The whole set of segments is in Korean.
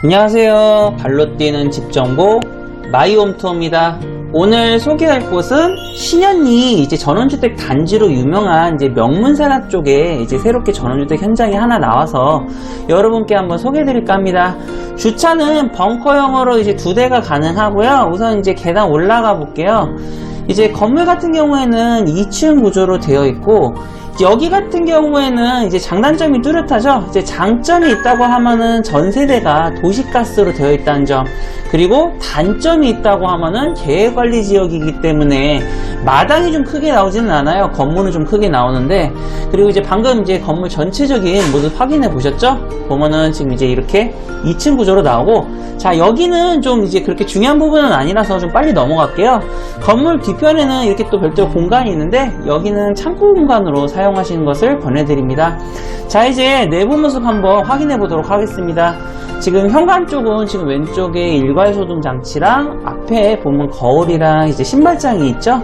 안녕하세요. 발로 뛰는 집 정보 마이홈투어입니다. 오늘 소개할 곳은 신현리 이제 전원주택 단지로 유명한 이제 명문산업 쪽에 이제 새롭게 전원주택 현장이 하나 나와서 여러분께 한번 소개해드릴까 합니다. 주차는 벙커형으로 이제 두 대가 가능하고요. 우선 이제 계단 올라가 볼게요. 이제 건물 같은 경우에는 2층 구조로 되어 있고 여기 같은 경우에는 이제 장단점이 뚜렷하죠. 이제 장점이 있다고 하면은 전 세대가 도시가스로 되어 있다는 점. 그리고 단점이 있다고 하면은 계획관리 지역이기 때문에 마당이 좀 크게 나오지는 않아요. 건물은 좀 크게 나오는데 그리고 이제 방금 이제 건물 전체적인 모습 확인해 보셨죠? 보면은 지금 이제 이렇게 2층 구조로 나오고 자 여기는 좀 이제 그렇게 중요한 부분은 아니라서 좀 빨리 넘어갈게요. 건물 뒤편에는 이렇게 또 별도로 공간이 있는데 여기는 창고 공간으로 사용하시는 것을 권해드립니다. 자 이제 내부 모습 한번 확인해 보도록 하겠습니다. 지금 현관 쪽은 지금 왼쪽에 일괄 소등 장치랑 앞에 보면 거울이랑 이제 신발장이 있죠.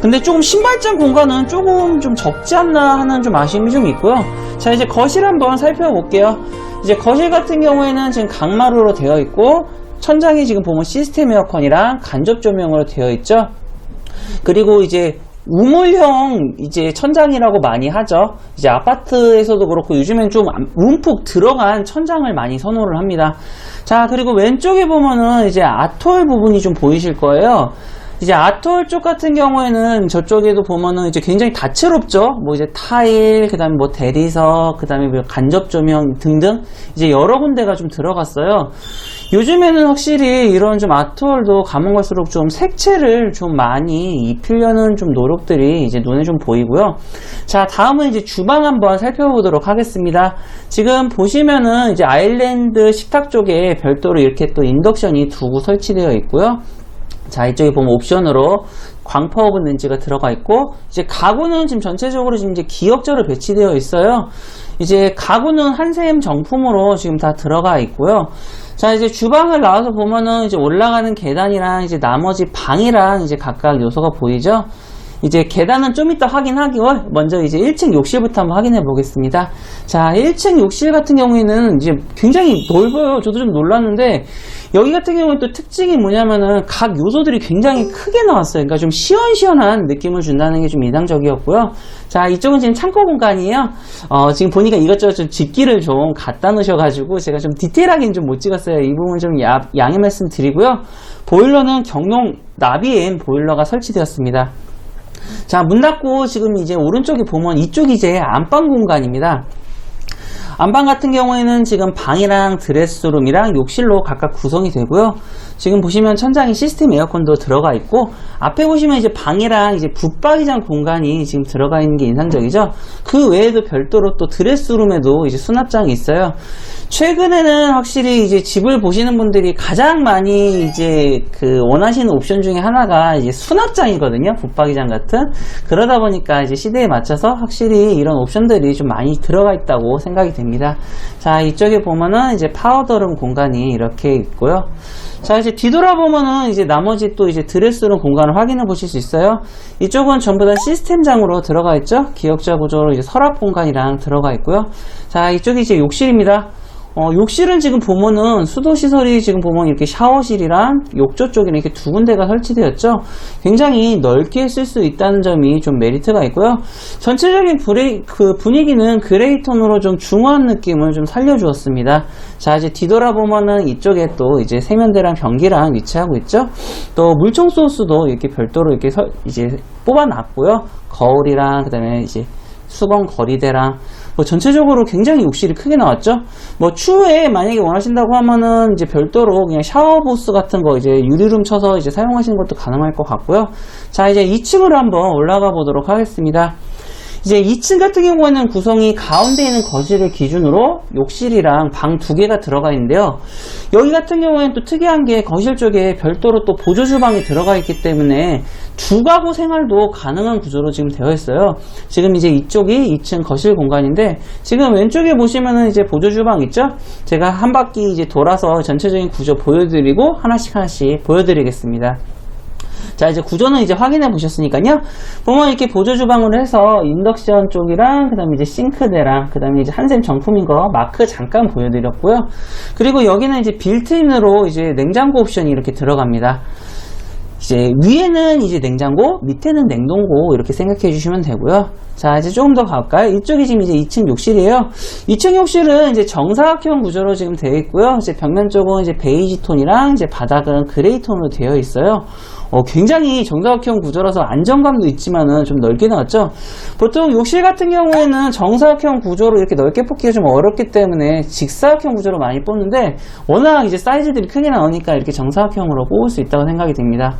근데 조금 신발장 공간은 조금 좀 적지 않나 하는 좀 아쉬움이 좀 있고요. 자 이제 거실 한번 살펴볼게요. 이제 거실 같은 경우에는 지금 강마루로 되어 있고 천장이 지금 보면 시스템 에어컨이랑 간접 조명으로 되어 있죠. 그리고 이제 우물형 이제 천장이라고 많이 하죠. 이제 아파트에서도 그렇고 요즘엔 좀 움푹 들어간 천장을 많이 선호를 합니다. 자, 그리고 왼쪽에 보면은 이제 아톨 부분이 좀 보이실 거예요. 이제 아톨 쪽 같은 경우에는 저쪽에도 보면은 이제 굉장히 다채롭죠. 뭐 이제 타일, 그 다음에 뭐 대리석, 그 다음에 뭐 간접 조명 등등 이제 여러 군데가 좀 들어갔어요. 요즘에는 확실히 이런 좀 아톨도 가면 갈수록 좀 색채를 좀 많이 입히려는 좀 노력들이 이제 눈에 좀 보이고요. 자, 다음은 이제 주방 한번 살펴보도록 하겠습니다. 지금 보시면은 이제 아일랜드 식탁 쪽에 별도로 이렇게 또 인덕션이 두고 설치되어 있고요. 자, 이쪽에 보면 옵션으로 광파 오븐 렌즈가 들어가 있고, 이제 가구는 지금 전체적으로 지금 이제 기역자로 배치되어 있어요. 이제 가구는 한샘 정품으로 지금 다 들어가 있고요. 자, 이제 주방을 나와서 보면은 이제 올라가는 계단이랑 이제 나머지 방이랑 이제 각각 요소가 보이죠? 이제 계단은 좀 이따 확인하기와 먼저 이제 1층 욕실부터 한번 확인해 보겠습니다. 자, 1층 욕실 같은 경우에는 이제 굉장히 넓어요. 저도 좀 놀랐는데 여기 같은 경우는 또 특징이 뭐냐면은 각 요소들이 굉장히 크게 나왔어요. 그러니까 좀 시원시원한 느낌을 준다는 게 좀 인상적이었고요. 자, 이쪽은 지금 창고 공간이에요. 어, 지금 보니까 이것저것 좀 집기를 좀 갖다 놓으셔가지고 제가 좀 디테일하게는 좀 못 찍었어요. 이 부분 좀 야- 양해 말씀 드리고요. 보일러는 경용 나비엠 보일러가 설치되었습니다. 자, 문 닫고 지금 이제 오른쪽에 보면 이쪽이 이제 안방 공간입니다. 안방 같은 경우에는 지금 방이랑 드레스룸이랑 욕실로 각각 구성이 되고요. 지금 보시면 천장에 시스템 에어컨도 들어가 있고 앞에 보시면 이제 방이랑 이제 붙박이장 공간이 지금 들어가 있는 게 인상적이죠. 그 외에도 별도로 또 드레스룸에도 이제 수납장이 있어요. 최근에는 확실히 이제 집을 보시는 분들이 가장 많이 이제 그 원하시는 옵션 중에 하나가 이제 수납장이거든요. 붙박이장 같은. 그러다 보니까 이제 시대에 맞춰서 확실히 이런 옵션들이 좀 많이 들어가 있다고 생각이 됩니다. 자, 이쪽에 보면은 이제 파우더룸 공간이 이렇게 있고요. 자, 이제 뒤돌아보면은 이제 나머지 또 이제 드레스룸 공간을 확인해 보실 수 있어요. 이쪽은 전부 다 시스템장으로 들어가 있죠. 기역자 구조로 이제 서랍 공간이랑 들어가 있고요. 자, 이쪽이 이제 욕실입니다. 어, 욕실은 지금 보면은 수도시설이 지금 보면 이렇게 샤워실이랑 욕조 쪽에 이렇게 두 군데가 설치되었죠. 굉장히 넓게 쓸 수 있다는 점이 좀 메리트가 있고요. 전체적인 브레이, 그 분위기는 그레이 톤으로 좀 중후한 느낌을 좀 살려주었습니다. 자, 이제 뒤돌아보면은 이쪽에 또 이제 세면대랑 변기랑 위치하고 있죠. 또 물청소 호스도 이렇게 별도로 이렇게 서- 이제 뽑아놨고요. 거울이랑 그 다음에 이제 수건 거리대랑 뭐 전체적으로 굉장히 욕실이 크게 나왔죠. 뭐 추후에 만약에 원하신다고 하면은 이제 별도로 그냥 샤워 부스 같은 거 이제 유리룸 쳐서 이제 사용하시는 것도 가능할 것 같고요. 자 이제 2층으로 한번 올라가 보도록 하겠습니다. 이제 2층 같은 경우에는 구성이 가운데 있는 거실을 기준으로 욕실이랑 방 두 개가 들어가 있는데요. 여기 같은 경우에는 또 특이한 게 거실 쪽에 별도로 또 보조 주방이 들어가 있기 때문에 두 가구 생활도 가능한 구조로 지금 되어 있어요. 지금 이제 이쪽이 2층 거실 공간인데 지금 왼쪽에 보시면은 이제 보조 주방 있죠? 제가 한 바퀴 이제 돌아서 전체적인 구조 보여드리고 하나씩 하나씩 보여드리겠습니다. 자, 이제 구조는 이제 확인해 보셨으니까요. 보면 이렇게 보조 주방으로 해서 인덕션 쪽이랑, 그 다음에 이제 싱크대랑, 그 다음에 이제 한샘 정품인 거 마크 잠깐 보여드렸고요. 그리고 여기는 이제 빌트인으로 이제 냉장고 옵션이 이렇게 들어갑니다. 이제 위에는 이제 냉장고, 밑에는 냉동고 이렇게 생각해 주시면 되고요. 자, 이제 조금 더 가볼까요? 이쪽이 지금 이제 2층 욕실이에요. 2층 욕실은 이제 정사각형 구조로 지금 되어 있고요. 이제 벽면 쪽은 이제 베이지 톤이랑 이제 바닥은 그레이 톤으로 되어 있어요. 어, 굉장히 정사각형 구조라서 안정감도 있지만은 좀 넓게 나왔죠. 보통 욕실 같은 경우에는 정사각형 구조로 이렇게 넓게 뽑기가 좀 어렵기 때문에 직사각형 구조로 많이 뽑는데 워낙 이제 사이즈들이 크게 나오니까 이렇게 정사각형으로 뽑을 수 있다고 생각이 됩니다.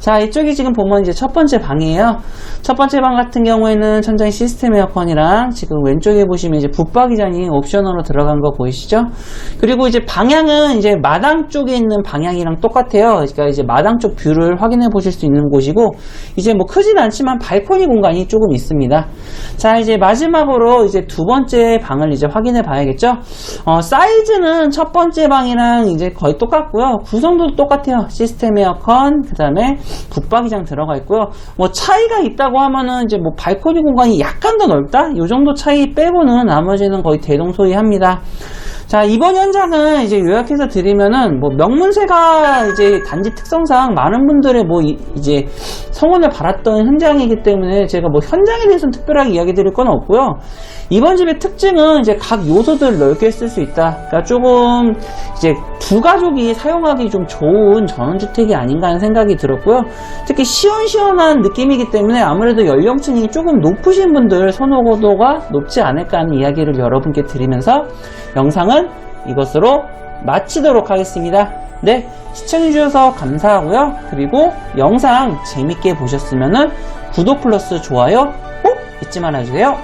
자, 이쪽이 지금 보면 이제 첫 번째 방이에요. 첫 번째 방 같은 경우에는 천장에 시스템 에어컨이랑 지금 왼쪽에 보시면 이제 붙박이장이 옵션으로 들어간 거 보이시죠? 그리고 이제 방향은 이제 마당 쪽에 있는 방향이랑 똑같아요. 그러니까 이제 마당 쪽 뷰를 확인해 보실 수 있는 곳이고 이제 뭐 크진 않지만 발코니 공간이 조금 있습니다. 자, 이제 마지막으로 이제 두 번째 방을 이제 확인해 봐야겠죠? 어, 사이즈는 첫 번째 방이랑 이제 거의 똑같고요. 구성도 똑같아요. 시스템 에어컨, 그 다음에 붙박이장 들어가 있고요. 뭐 차이가 있다고 하면은 이제 뭐 발코니 공간이 약간 더 넓다? 이 정도 차이 빼고는 나머지는 거의 대동소이합니다. 자, 이번 현장은 이제 요약해서 드리면은 뭐 명문세가 이제 단지 특성상 많은 분들의 뭐 이, 제 성원을 바랐던 현장이기 때문에 제가 뭐 현장에 대해서는 특별하게 이야기 드릴 건 없고요. 이번 집의 특징은 이제 각 요소들을 넓게 쓸 수 있다. 그러니까 조금 이제 두 가족이 사용하기 좀 좋은 전원주택이 아닌가 하는 생각이 들었고요. 특히 시원시원한 느낌이기 때문에 아무래도 연령층이 조금 높으신 분들 선호도가 높지 않을까 하는 이야기를 여러분께 드리면서 영상은 이것으로 마치도록 하겠습니다. 네, 시청해주셔서 감사하고요. 그리고 영상 재밌게 보셨으면 구독 플러스 좋아요 꼭 잊지 말아주세요.